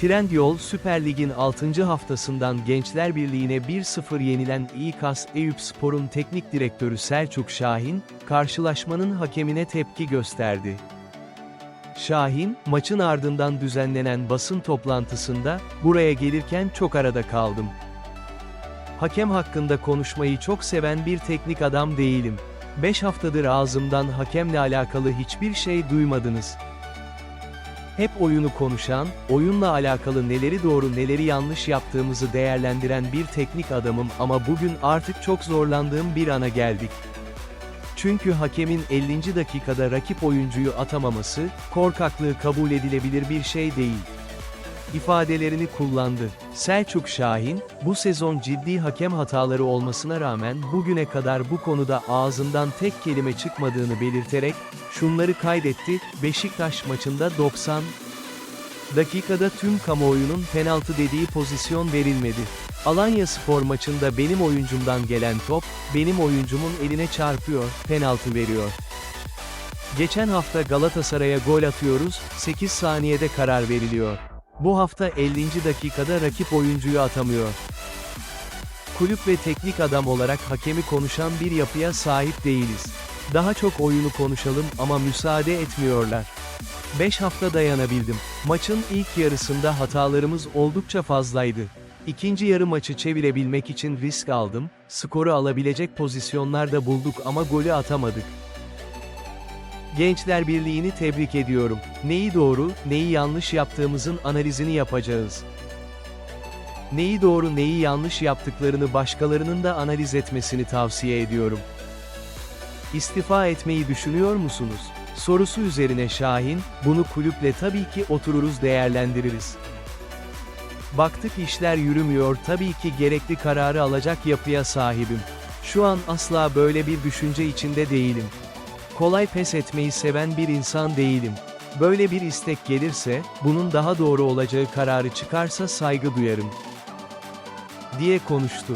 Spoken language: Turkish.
Trendyol Süper Lig'in 6. haftasından Gençler Birliği'ne 1-0 yenilen İKAS Eyüp Spor'un teknik direktörü Selçuk Şahin, karşılaşmanın hakemine tepki gösterdi. Şahin, maçın ardından düzenlenen basın toplantısında, buraya gelirken çok arada kaldım. Hakem hakkında konuşmayı çok seven bir teknik adam değilim. 5 haftadır ağzımdan hakemle alakalı hiçbir şey duymadınız. Hep oyunu konuşan, oyunla alakalı neleri doğru neleri yanlış yaptığımızı değerlendiren bir teknik adamım ama bugün artık çok zorlandığım bir ana geldik. Çünkü hakemin 50. dakikada rakip oyuncuyu atamaması, korkaklığı kabul edilebilir bir şey değil. İfadelerini kullandı. Selçuk Şahin, bu sezon ciddi hakem hataları olmasına rağmen bugüne kadar bu konuda ağzından tek kelime çıkmadığını belirterek, şunları kaydetti, Beşiktaş maçında 90 dakikada tüm kamuoyunun penaltı dediği pozisyon verilmedi. Alanya spor maçında benim oyuncumdan gelen top, benim oyuncumun eline çarpıyor, penaltı veriyor. Geçen hafta Galatasaray'a gol atıyoruz, 8 saniyede karar veriliyor. Bu hafta 50. dakikada rakip oyuncuyu atamıyor. Kulüp ve teknik adam olarak hakemi konuşan bir yapıya sahip değiliz. Daha çok oyunu konuşalım ama müsaade etmiyorlar. 5 hafta dayanabildim. Maçın ilk yarısında hatalarımız oldukça fazlaydı. İkinci yarı maçı çevirebilmek için risk aldım, skoru alabilecek pozisyonlarda bulduk ama golü atamadık. Gençler Birliği'ni tebrik ediyorum. Neyi doğru, neyi yanlış yaptığımızın analizini yapacağız. Neyi doğru neyi yanlış yaptıklarını başkalarının da analiz etmesini tavsiye ediyorum. İstifa etmeyi düşünüyor musunuz? Sorusu üzerine Şahin, bunu kulüple tabii ki otururuz değerlendiririz. Baktık işler yürümüyor tabii ki gerekli kararı alacak yapıya sahibim. Şu an asla böyle bir düşünce içinde değilim. Kolay pes etmeyi seven bir insan değilim. Böyle bir istek gelirse, bunun daha doğru olacağı kararı çıkarsa saygı duyarım. diye konuştu.